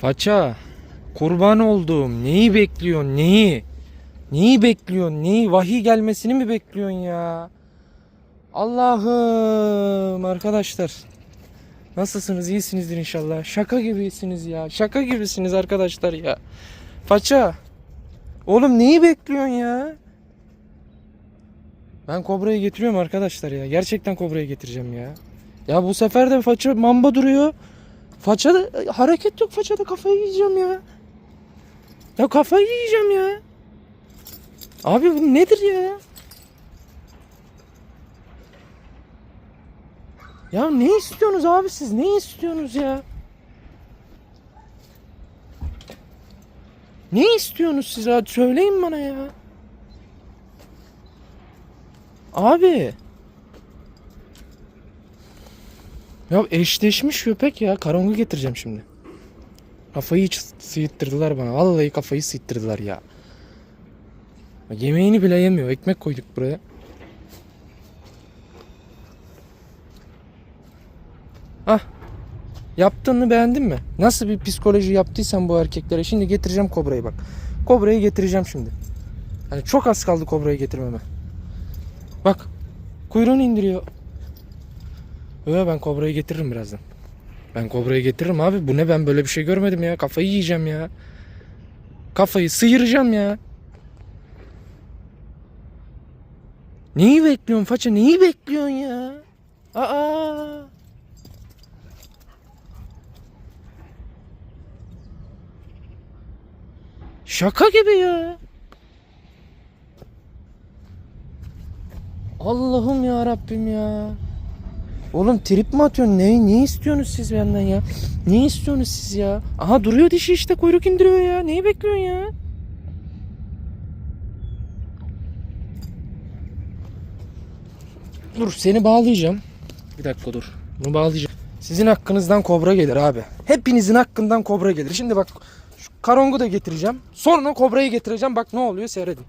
Faça. Kurban olduğum. Neyi bekliyorsun? Neyi? Neyi bekliyorsun? Neyi? Vahiy gelmesini mi bekliyorsun ya? Allah'ım arkadaşlar. Nasılsınız? İyisinizdir inşallah. Şaka gibisiniz ya. Şaka gibisiniz arkadaşlar ya. Faça. Oğlum neyi bekliyorsun ya? Ben kobrayı getiriyorum arkadaşlar ya. Gerçekten kobrayı getireceğim ya. Ya bu sefer de faça mamba duruyor. Façada hareket yok façada kafayı yiyeceğim ya. Ya kafayı yiyeceğim ya. Abi bu nedir ya? Ya ne istiyorsunuz abi siz? Ne istiyorsunuz ya? Ne istiyorsunuz siz abi? Söyleyin bana ya. Abi. Ya eşleşmiş köpek ya. Karangu getireceğim şimdi. Kafayı hiç sıyıttırdılar bana. Vallahi kafayı sıyıttırdılar ya. Yemeğini bile yemiyor. Ekmek koyduk buraya. Ah. Yaptığını beğendin mi? Nasıl bir psikoloji yaptıysan bu erkeklere. Şimdi getireceğim kobrayı bak. Kobrayı getireceğim şimdi. Hani çok az kaldı kobrayı getirmeme. Bak. Kuyruğunu indiriyor. Öyle ben kobrayı getiririm birazdan. Ben kobrayı getiririm abi. Bu ne ben böyle bir şey görmedim ya. Kafayı yiyeceğim ya. Kafayı sıyıracağım ya. Neyi bekliyorsun faça? Neyi bekliyorsun ya? Aa. Şaka gibi ya. Allah'ım ya Rabbim ya. Oğlum trip mi atıyorsun? Ne, ne istiyorsunuz siz benden ya? Ne istiyorsunuz siz ya? Aha duruyor dişi işte kuyruk indiriyor ya. Neyi bekliyorsun ya? Dur seni bağlayacağım. Bir dakika dur. Bunu bağlayacağım. Sizin hakkınızdan kobra gelir abi. Hepinizin hakkından kobra gelir. Şimdi bak şu karongu da getireceğim. Sonra kobrayı getireceğim. Bak ne oluyor seyredin.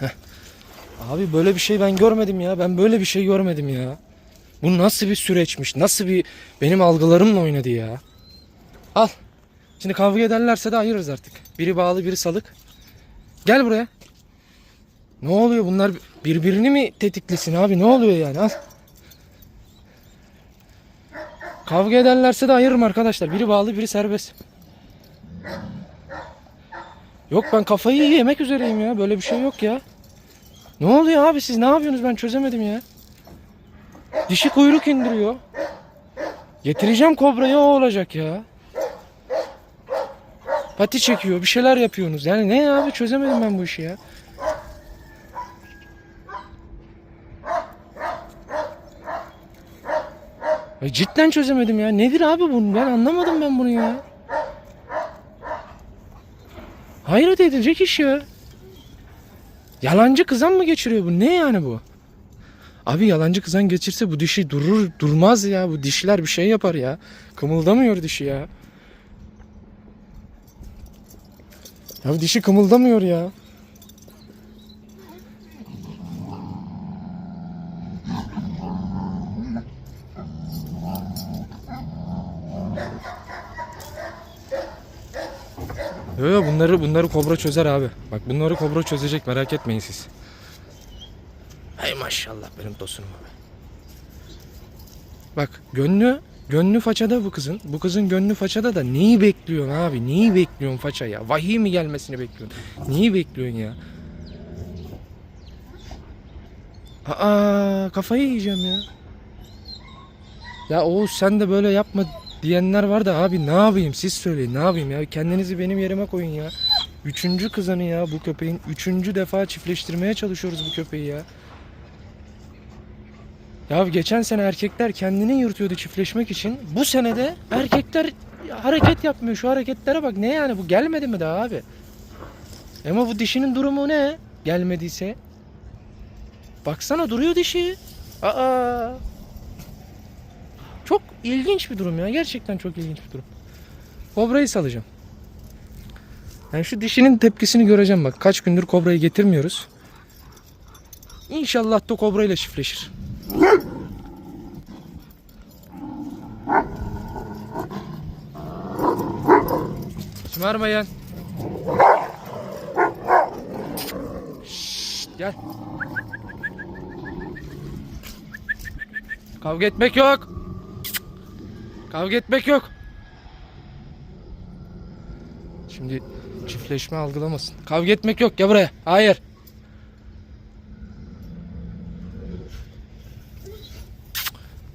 Heh. Abi böyle bir şey ben görmedim ya. Ben böyle bir şey görmedim ya. Bu nasıl bir süreçmiş? Nasıl bir benim algılarımla oynadı ya? Al. Şimdi kavga ederlerse de ayırırız artık. Biri bağlı, biri salık. Gel buraya. Ne oluyor? Bunlar birbirini mi tetiklesin abi? Ne oluyor yani? Al. Kavga ederlerse de ayırırım arkadaşlar. Biri bağlı, biri serbest. Yok ben kafayı yemek üzereyim ya. Böyle bir şey yok ya. Ne oluyor abi siz ne yapıyorsunuz ben çözemedim ya. Dişi kuyruk indiriyor. Getireceğim kobrayı o olacak ya. Pati çekiyor bir şeyler yapıyorsunuz. Yani ne abi çözemedim ben bu işi ya. Ya cidden çözemedim ya. Nedir abi bu? Ben anlamadım ben bunu ya. Hayret edilecek iş ya. Yalancı kızan mı geçiriyor bu? Ne yani bu? Abi yalancı kızan geçirse bu dişi durur durmaz ya. Bu dişler bir şey yapar ya. Kımıldamıyor dişi ya. Ya dişi kımıldamıyor ya. Yo, yo, bunları bunları kobra çözer abi. Bak bunları kobra çözecek merak etmeyin siz. Hay maşallah benim tosunum abi. Bak gönlü gönlü façada bu kızın. Bu kızın gönlü façada da neyi bekliyorsun abi? Neyi bekliyorsun faça ya? Vahiy mi gelmesini bekliyorsun? Neyi bekliyorsun ya? Aa kafayı yiyeceğim ya. Ya Oğuz sen de böyle yapma diyenler var da abi ne yapayım siz söyleyin ne yapayım ya kendinizi benim yerime koyun ya. Üçüncü kızanı ya bu köpeğin üçüncü defa çiftleştirmeye çalışıyoruz bu köpeği ya. Ya geçen sene erkekler kendini yırtıyordu çiftleşmek için. Bu senede erkekler hareket yapmıyor. Şu hareketlere bak ne yani bu gelmedi mi daha abi? Ama bu dişinin durumu ne? Gelmediyse. Baksana duruyor dişi. Aa. Çok ilginç bir durum ya. Gerçekten çok ilginç bir durum. Kobrayı salacağım. Yani şu dişinin tepkisini göreceğim bak. Kaç gündür kobrayı getirmiyoruz. İnşallah da kobrayla çiftleşir. Şımarmayın. Şşt, gel. Kavga etmek yok. Kavga etmek yok. Şimdi çiftleşme algılamasın. Kavga etmek yok. Gel buraya. Hayır.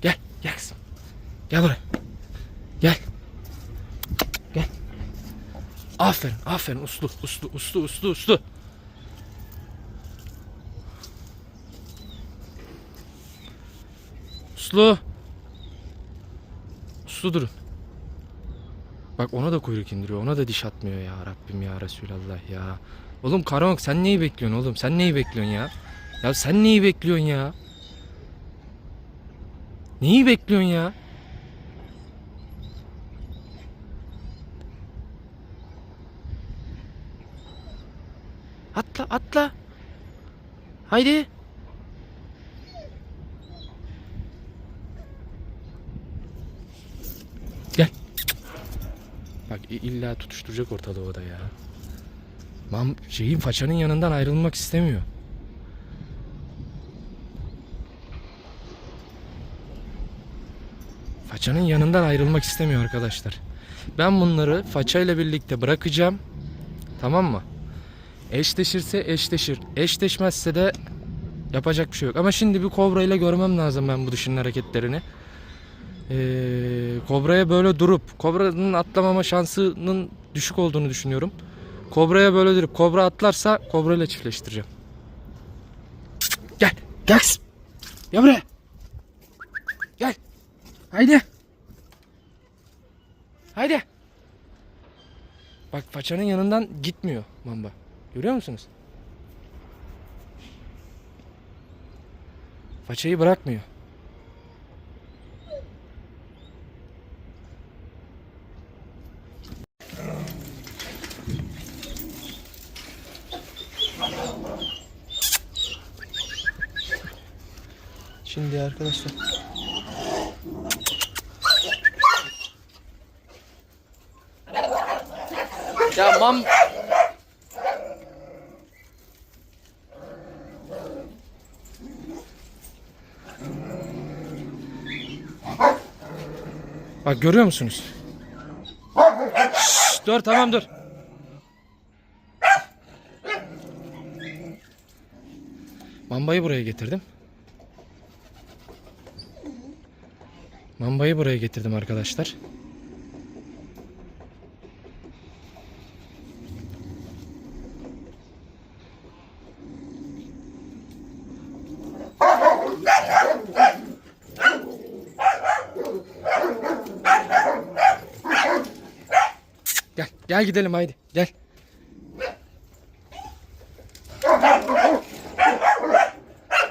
Gel. Gel kızım. Gel buraya. Gel. Gel. Aferin. Aferin. Uslu. Uslu. Uslu. Uslu. Uslu. Uslu. Uslu durun. Bak ona da kuyruk indiriyor. Ona da diş atmıyor ya Rabbim ya Resulallah ya. Oğlum Karanlık sen neyi bekliyorsun oğlum? Sen neyi bekliyorsun ya? Ya sen neyi bekliyorsun ya? Neyi bekliyorsun ya? Atla atla. Haydi. Gel. Bak illa tutuşturacak ortalığı o da ya. Mam şeyin façanın yanından ayrılmak istemiyor. Façanın yanından ayrılmak istemiyor arkadaşlar. Ben bunları façayla birlikte bırakacağım. Tamam mı? Eşleşirse eşleşir. Eşleşmezse de yapacak bir şey yok. Ama şimdi bir kobra ile görmem lazım ben bu dişinin hareketlerini. Ee, kobraya böyle durup kobranın atlamama şansının düşük olduğunu düşünüyorum. Kobraya böyle durup kobra atlarsa kobra ile çiftleştireceğim. Gel. Gel. Gel buraya. Gel. Haydi. Haydi. Bak façanın yanından gitmiyor mamba. Görüyor musunuz? Façayı bırakmıyor. Şimdi arkadaşlar Ya mam Bak görüyor musunuz? Şşş, dur tamam dur. Mambayı buraya getirdim. Mambayı buraya getirdim arkadaşlar. Gel, gidelim haydi. Gel.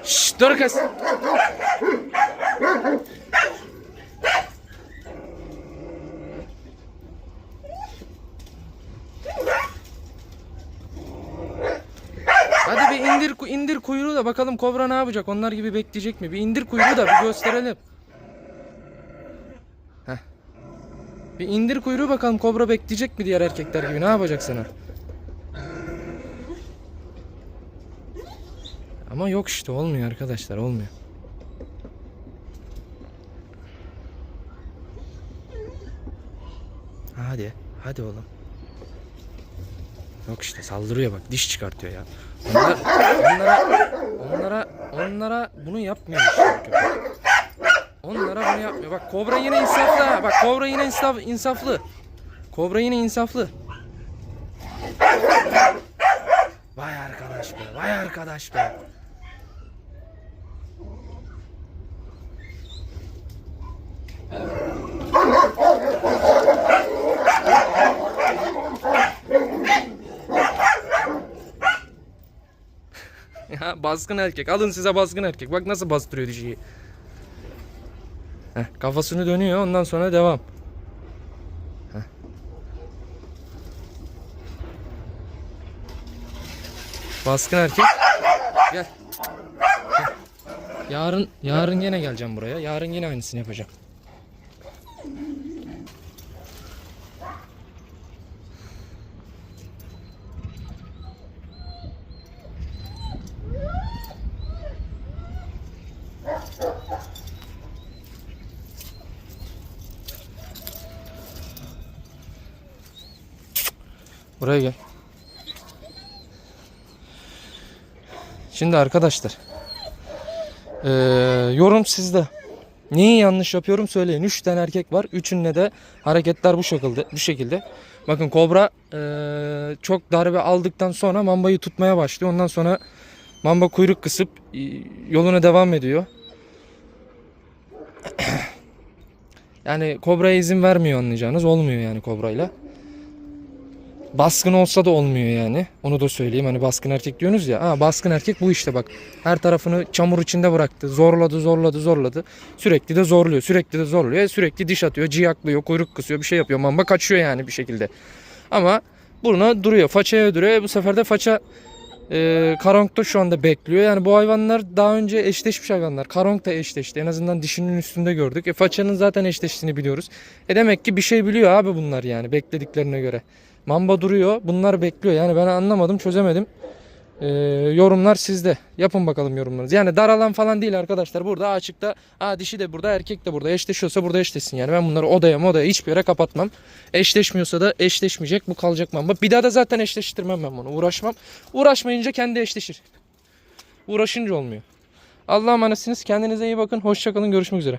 Şşş, dur kız. Hadi bir indir indir kuyruğu da bakalım kobra ne yapacak? Onlar gibi bekleyecek mi? Bir indir kuyruğu da bir gösterelim. Bir indir kuyruğu bakalım kobra bekleyecek mi diğer erkekler gibi? Ne yapacak sana? Ama yok işte olmuyor arkadaşlar olmuyor. Hadi hadi oğlum. Yok işte saldırıyor bak diş çıkartıyor ya. Onlar, onlara onlara onlara bunu yapmıyor işte köpek. Onlara bunu yapmıyor. Bak kobra yine insaflı. Bak kobra yine insaf, insaflı. Kobra yine insaflı. Vay arkadaş be. Vay arkadaş be. Ya baskın erkek. Alın size baskın erkek. Bak nasıl bastırıyor dişiyi. Heh, kafasını dönüyor. Ondan sonra devam. Heh. Baskın erkek. Gel. Yarın yarın yine geleceğim buraya. Yarın yine aynısını yapacağım. Buraya gel. Şimdi arkadaşlar. eee, yorum sizde. Neyi yanlış yapıyorum söyleyin. 3 tane erkek var. Üçünde de hareketler bu şekilde. Bu şekilde. Bakın kobra eee, çok darbe aldıktan sonra mambayı tutmaya başlıyor. Ondan sonra mamba kuyruk kısıp e, yoluna devam ediyor. Yani kobraya izin vermiyor anlayacağınız. Olmuyor yani kobrayla. Baskın olsa da olmuyor yani. Onu da söyleyeyim. Hani baskın erkek diyorsunuz ya. Ha, baskın erkek bu işte bak. Her tarafını çamur içinde bıraktı. Zorladı, zorladı, zorladı. Sürekli de zorluyor. Sürekli de zorluyor. E, Sürekli diş atıyor, ciyaklıyor, kuyruk kısıyor, bir şey yapıyor. Mamba kaçıyor yani bir şekilde. Ama buruna duruyor. Façaya duruyor. E, Bu sefer de faça e, Karonk'ta şu anda bekliyor. Yani bu hayvanlar daha önce eşleşmiş hayvanlar. Karonk da eşleşti. En azından dişinin üstünde gördük. E, façanın zaten eşleştiğini biliyoruz. E demek ki bir şey biliyor abi bunlar yani beklediklerine göre. Mamba duruyor. Bunlar bekliyor. Yani ben anlamadım, çözemedim. Ee, yorumlar sizde. Yapın bakalım yorumlarınızı. Yani dar alan falan değil arkadaşlar. Burada açıkta Aa, dişi de burada, erkek de burada. Eşleşiyorsa burada eşleşsin. Yani ben bunları odaya modaya hiçbir yere kapatmam. Eşleşmiyorsa da eşleşmeyecek. Bu kalacak mamba. Bir daha da zaten eşleştirmem ben bunu. Uğraşmam. Uğraşmayınca kendi eşleşir. Uğraşınca olmuyor. Allah'a emanetsiniz. Kendinize iyi bakın. Hoşçakalın. Görüşmek üzere.